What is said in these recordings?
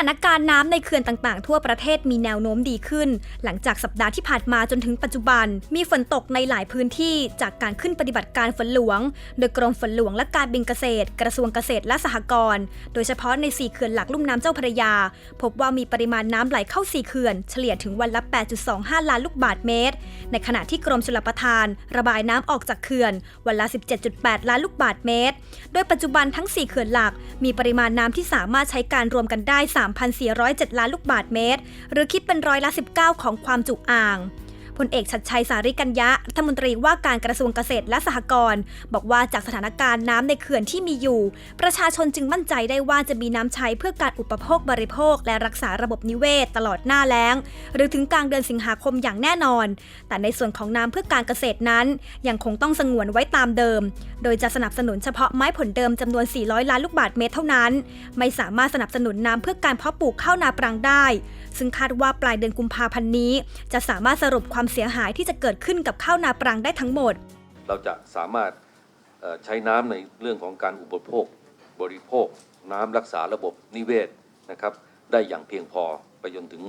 ถานการณ์น้ำในเขื่อนต่างๆ ทั่วประเทศมีแนวโน้มดีขึ้น หลังจากสัปดาห์ที่ผ่านมาจนถึงปัจจุบัน มีฝนตกในหลายพื้นที่จากการขึ้นปฏิบัติการฝนหลวง โดยกรมฝนหลวงและการบินเกษตร กระทรวงเกษตรและสหกรณ์โดยเฉพาะใน 4 เขื่อนหลักลุ่มน้ำเจ้าพระยา พบว่ามีปริมาณน้ำไหลเข้า 4 เขื่อน เฉลี่ยถึงวันละ 8.25 ล้านลูกบาศก์เมตร ในขณะที่กรมชลประทาน ระบายน้ำออกจากเขื่อน วันละ 17.8 ล้านลูกบาศก์เมตร โดยปัจจุบันทั้ง 4 เขื่อนหลัก มีปริมาณน้ำที่สามารถใช้การรวมกันได้3 3,407 ล้านลูกบาทเมตร หรือคิดเป็นร้อยละ 19 ของความจุอ่าง พลเอกชัดชัยสาริกัญญะรัฐมนตรีว่าการกระทรวงเกษตรและสหกรณ์บอกว่าจากสถานการณ์น้ำในเขื่อนที่มีอยู่ ประชาชนจึงมั่นใจได้ว่าจะมีน้ำใช้เพื่อการอุปโภคบริโภค และรักษาระบบนิเวศ ตลอดหน้าแล้ง หรือถึงกลางเดือนสิงหาคมอย่างแน่นอน แต่ในส่วนของน้ำเพื่อการเกษตรนั้น ยังคงต้องสงวนไว้ตามเดิม โดยจะสนับสนุนเฉพาะไม้ผลเดิมจำนวน 400 ล้านลูกบาศก์เมตรเท่านั้น ไม่สามารถสนับสนุนน้ำเพื่อการเพาะปลูกข้าวนาปรังได้ ซึ่งคาดว่าปลายเดือนกุมภาพันธ์นี้ จะสามารถสรุปความเสียหายที่จะเกิดขึ้นกับข้าวนาปรังได้ทั้งหมด เราจะสามารถใช้น้ำในเรื่องของการอุปโภค บริโภค น้ำรักษาระบบนิเวศนะครับ ได้อย่างเพียงพอไปจนถึง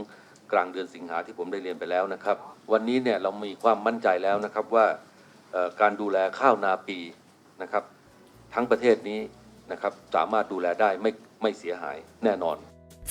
กลางเดือนสิงหาที่ผมได้เรียนไปแล้วนะครับ วันนี้เนี่ยเรามีความมั่นใจแล้วนะครับว่าการดูแลข้าวนาปีนะครับ ทั้งประเทศนี้นะครับสามารถดูแลได้ไม่ไม่เสียหายแน่นอน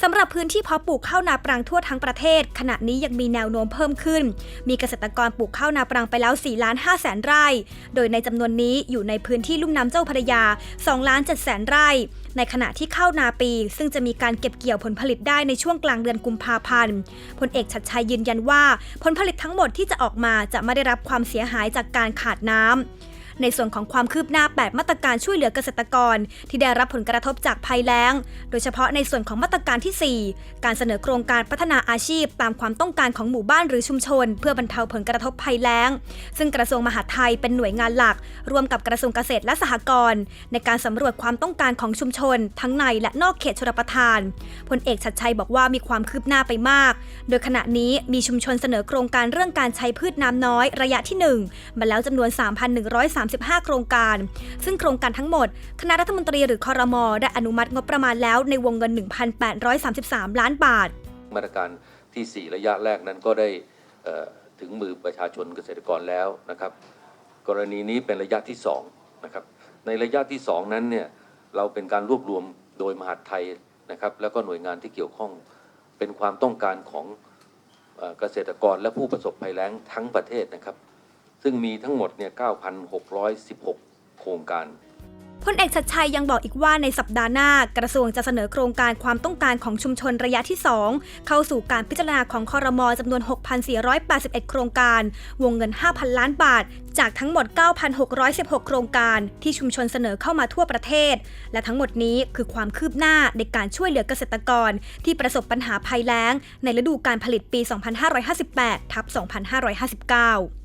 สำหรับพื้นที่เพาะปลูกข้าวนาปรังทั่วทั้งประเทศ ขณะนี้ยังมีแนวโน้มเพิ่มขึ้น มีเกษตรกรปลูกข้าวนาปรังไปแล้ว4ล้าน5แสนไร่ โดยในจำนวนนี้อยู่ในพื้นที่ลุ่มน้ำเจ้าพระยา2ล้าน7แสนไร่ ในขณะที่ข้าวนาปี ซึ่งจะมีการเก็บเกี่ยวผลผลิตได้ในช่วงกลางเดือนกุมภาพันธ์พลเอกชัดชัยยืนยันว่า ผลผลิตทั้งหมดที่จะออกมาจะไม่ได้รับความเสียหายจากการขาดน้ำ ในส่วนของความคืบหน้า 8 มาตรการช่วยเหลือเกษตรกร ที่ได้รับผลกระทบจากภัยแล้ง โดยเฉพาะในส่วนของมาตรการทีสี่ 4 การเสนอโครงการพัฒนาอาชีพ ตามความต้องการของหมู่บ้านหรือชุมชน เพื่อบรรเทาผลกระทบภัยแล้ง ซึ่งกระทรวงมหาดไทยเป็นหน่วยงานหลัก ร่วมกับกระทรวงเกษตรและสหกรณ์ในการสำรวจความต้องการของชุมชน ทั้งในและนอกเขตชลประทานพลเอกชัดชัยบอกว่ามีความคืบหน้าไปมาก โดยขณะนี้มีชุมชนเสนอโครงการเรื่องการใช้พืชน้ำน้อยระยะที่ 1 มาแล้วจำนวน3,135 โครงการ ซึ่งโครงการทั้งหมด คณะรัฐมนตรีหรือคอรมอได้อนุมัติงบประมาณแล้วในวงเงิน 1,833 ล้านบาท มาตรการที่ 4 ระยะแรกนั้นก็ได้ถึงมือประชาชนเกษตรกรแล้วนะครับ กรณีนี้เป็นระยะที่2นะครับในระยะที่ 2 นั้นเนี่ยเราเป็นการรวบรวมโดยมหาดไทยนะครับแล้วก็หน่วยงานที่เกี่ยวข้องเป็นความต้องการของเกษตรกรและผู้ประสบภัยแล้งทั้งประเทศนะครับ ซึ่งมีทั้งหมดเนี่ย9,616 โครงการพลเอกชัดชัยยังบอกอีกว่าในสัปดาห์หน้ากระทรวงจะเสนอโครงการความต้องการของชุมชนระยะที่ 2 เข้าสู่การพิจารณาของคอรมอจำนวน 6,481 โครงการ วงเงิน 5,000 ล้านบาท จากทั้งหมด 9,616 โครงการที่ชุมชนเสนอเข้ามาทั่วประเทศ และทั้งหมดนี้คือความคืบหน้าในการช่วยเหลือเกษตรกร ที่ประสบปัญหาภัยแล้ง ในฤดูการผลิตปี 2558ทับ2559